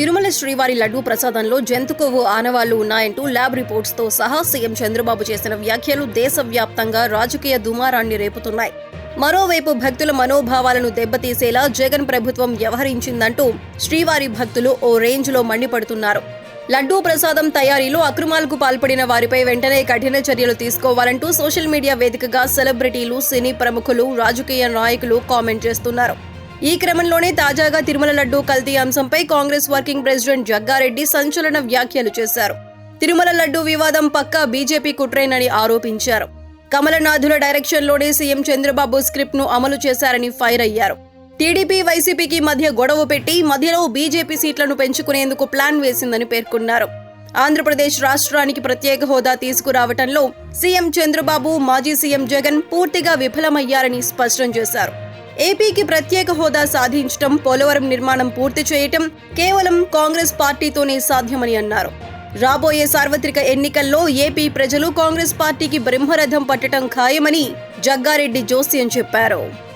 తిరుమల శ్రీవారి లడ్డూ ప్రసాదంలో జంతు కొవ్వు ఆనవాళ్ళు ఉన్నాయంటూ ల్యాబ్ రిపోర్ట్స్తో సహా సీఎం చంద్రబాబు చేసిన వ్యాఖ్యలు దేశవ్యాప్తంగా రాజకీయ దుమారాన్ని రేపుతున్నాయి. మరోవైపు భక్తుల మనోభావాలను దెబ్బతీసేలా జగన్ ప్రభుత్వం వ్యవహరించిందంటూ శ్రీవారి భక్తులు ఓ రేంజ్లో మండిపడుతున్నారు. లడ్డూ ప్రసాదం తయారీలో అక్రమాలకు పాల్పడిన వారిపై వెంటనే కఠిన చర్యలు తీసుకోవాలంటూ సోషల్ మీడియా వేదికగా సెలబ్రిటీలు సినీ ప్రముఖులు రాజకీయ నాయకులు కామెంట్ చేస్తున్నారు. ఈ క్రమంలోనే తాజాగా తిరుమల లడ్డూ కల్తీ అంశంపై కాంగ్రెస్ వర్కింగ్ ప్రెసిడెంట్ జగ్గారెడ్డి సంచలన వ్యాఖ్యలు చేశారు. తిరుమల లడ్డూ వివాదం పక్కా బీజేపీ కుట్రేనని ఆరోపించారు. కమలనాథుల డైరెక్షన్లోనే సీఎం చంద్రబాబు స్క్రిప్ట్ను అమలు చేశారని ఫైర్ అయ్యారు. టీడీపీ వైసీపీకి మధ్య గొడవ పెట్టి మధ్యలో బీజేపీ సీట్లను పెంచుకునేందుకు ప్లాన్ వేసిందని పేర్కొన్నారు. ఆంధ్రప్రదేశ్ రాష్ట్రానికి ప్రత్యేక హోదా తీసుకురావటంలో సీఎం చంద్రబాబు మాజీ సీఎం జగన్ పూర్తిగా విఫలమయ్యారని స్పష్టం చేశారు. ఏపీకి ప్రత్యేక హోదా సాధించటం పోలవరం నిర్మాణం పూర్తి చేయటం కేవలం కాంగ్రెస్ పార్టీతోనే సాధ్యమని అన్నారు. రాబోయే సార్వత్రిక ఎన్నికల్లో ఏపీ ప్రజలు కాంగ్రెస్ పార్టీకి బ్రహ్మరథం పట్టడం ఖాయమని జగ్గారెడ్డి జోస్యం చెప్పారు.